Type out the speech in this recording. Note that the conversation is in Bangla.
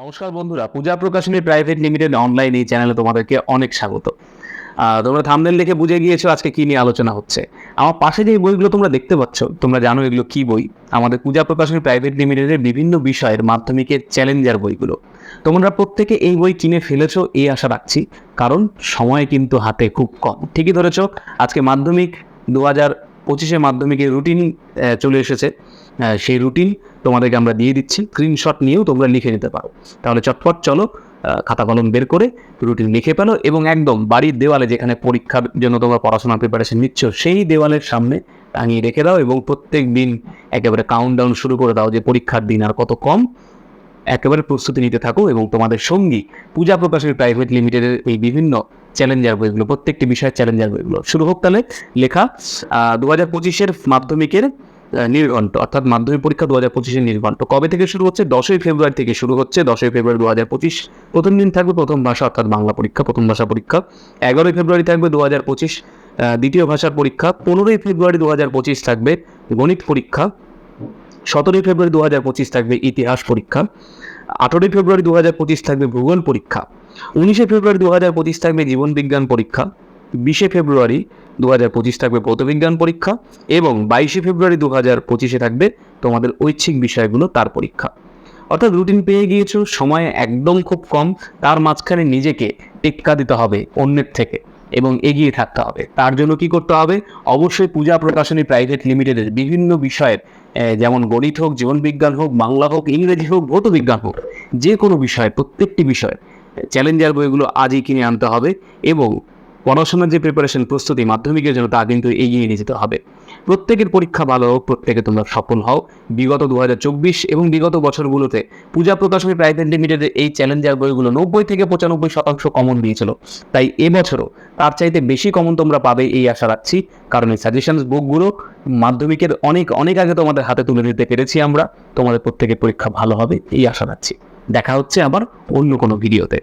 নমস্কার বন্ধুরা, Puja Prakashani private limited online এই চ্যানেলে তোমাদেরকে অনেক স্বাগত। তোমরা থামনেল দেখে বুঝে গিয়েছো আজকে কি নিয়ে আলোচনা হচ্ছে। আমার পাশে যে বইগুলো তোমরা দেখতে পাচ্ছ, তোমরা জানো এগুলো কি বই। আমাদের পূজা প্রকাশনী প্রাইভেট লিমিটেডের বিভিন্ন বিষয়ের মাধ্যমিকের চ্যালেঞ্জার বইগুলো। তোমরা প্রত্যেকে এই বই কিনে ফেলেছ এই আশা রাখছি, কারণ সময় কিন্তু হাতে খুব কম। ঠিকই ধরেছ, আজকে মাধ্যমিক দু হাজার পঁচিশে মাধ্যমিকের রুটিন চলে এসেছে। সেই রুটিন তোমাদেরকে আমরা দিয়ে দিচ্ছি। স্ক্রিনশট নিয়েও তোমরা লিখে নিতে পারো। তাহলে চটপট চলো খাতা কলম বের করে রুটিন লিখে পেল এবং একদম বাড়ির দেওয়ালে যেখানে পরীক্ষার জন্য তোমরা পড়াশোনার প্রিপারেশন নিচ্ছ, সেই দেওয়ালের সামনে টাঙিয়ে রেখে দাও এবং প্রত্যেক দিন একেবারে কাউন্ট ডাউন শুরু করে দাও যে পরীক্ষার দিন আর কত কম। একেবারে প্রস্তুতি নিতে থাকো এবং তোমাদের সঙ্গী পূজা প্রকাশের প্রাইভেট লিমিটেডের এই বিভিন্ন চ্যালেঞ্জার বইগুলো, প্রত্যেকটি বিষয়ের চ্যালেঞ্জার বইগুলো। শুরু হোক তাহলে লেখা দু হাজার পঁচিশের মাধ্যমিকের নির্ঘণ্ট, অর্থাৎ মাধ্যমিক পরীক্ষা দু হাজার পঁচিশের নির্ঘণ্ট। কবে থেকে শুরু হচ্ছে? দশই ফেব্রুয়ারি থেকে শুরু হচ্ছে। দশই ফেব্রুয়ারি দু হাজার পঁচিশ, প্রথম দিন থাকবে প্রথম ভাষা, অর্থাৎ বাংলা পরীক্ষা, প্রথম ভাষা পরীক্ষা। এগারোই ফেব্রুয়ারি থাকবে দু হাজার পঁচিশ দ্বিতীয় ভাষার পরীক্ষা। পনেরোই ফেব্রুয়ারি দু হাজার পঁচিশ থাকবে গণিত পরীক্ষা। সতেরোই ফেব্রুয়ারি দু হাজার পঁচিশ থাকবে ইতিহাস পরীক্ষা, আঠেরোই ফেব্রুয়ারি দু হাজার পঁচিশ থাকবে ভূগোল পরীক্ষা, উনিশে ফেব্রুয়ারি দু হাজার পঁচিশ থাকবে জীবন বিজ্ঞান পরীক্ষা, বিশে ফেব্রুয়ারি দু হাজার পঁচিশ থাকবে ভৌতবিজ্ঞান পরীক্ষা এবং বাইশে ফেব্রুয়ারি দু হাজার পঁচিশে থাকবে তোমাদের ঐচ্ছিক বিষয়গুলো তার পরীক্ষা। অর্থাৎ রুটিন পেয়ে গিয়েছো, সময় একদম খুব কম, তার মাঝখানে নিজেকে টেক্কা দিতে হবে অন্যের থেকে। এবং এগিয়ে থাকতে হবে। তার জন্য কি করতে হবে? অবশ্যই পূজা প্রকাশনী প্রাইভেট লিমিটেডের বিভিন্ন বিষয়ের যেমন গণিত হোক জীবনবিজ্ঞান হোক, বাংলা হোক, ইংরেজি হোক, ভৌত বিজ্ঞান হোক, যে কোনো বিষয়, প্রত্যেকটি বিষয়ে চ্যালেঞ্জার বইগুলো আজই কিনে আনতে হবে এবং পড়াশোনার যে প্রিপারেশন প্রস্তুতি মাধ্যমিকের জন্য তা কিন্তু এগিয়ে নিয়ে যেতে হবে। প্রত্যেকের পরীক্ষা ভালো হোক, প্রত্যেকে তোমরা সফল হও। বিগত দুহাজার চব্বিশ এবং বিগত বছরগুলোতে পূজা প্রকাশনী প্রাইভেট লিমিটেডের এই চ্যালেঞ্জার বইগুলো নব্বই থেকে পঁচানব্বই শতাংশ কমন দিয়েছিল। তাই এবছরও তার চাইতে বেশি কমন তোমরা পাবে এই আশা রাখছি। কারণ এই সাজেশনস বুকগুলো মাধ্যমিকের অনেক অনেক আগে তোমাদের হাতে তুলে দিতে পেরেছি আমরা। তোমাদের প্রত্যেকের পরীক্ষা ভালো হবে, এই আশা রাখছি। দেখা হচ্ছে আবার অন্য কোনো ভিডিওতে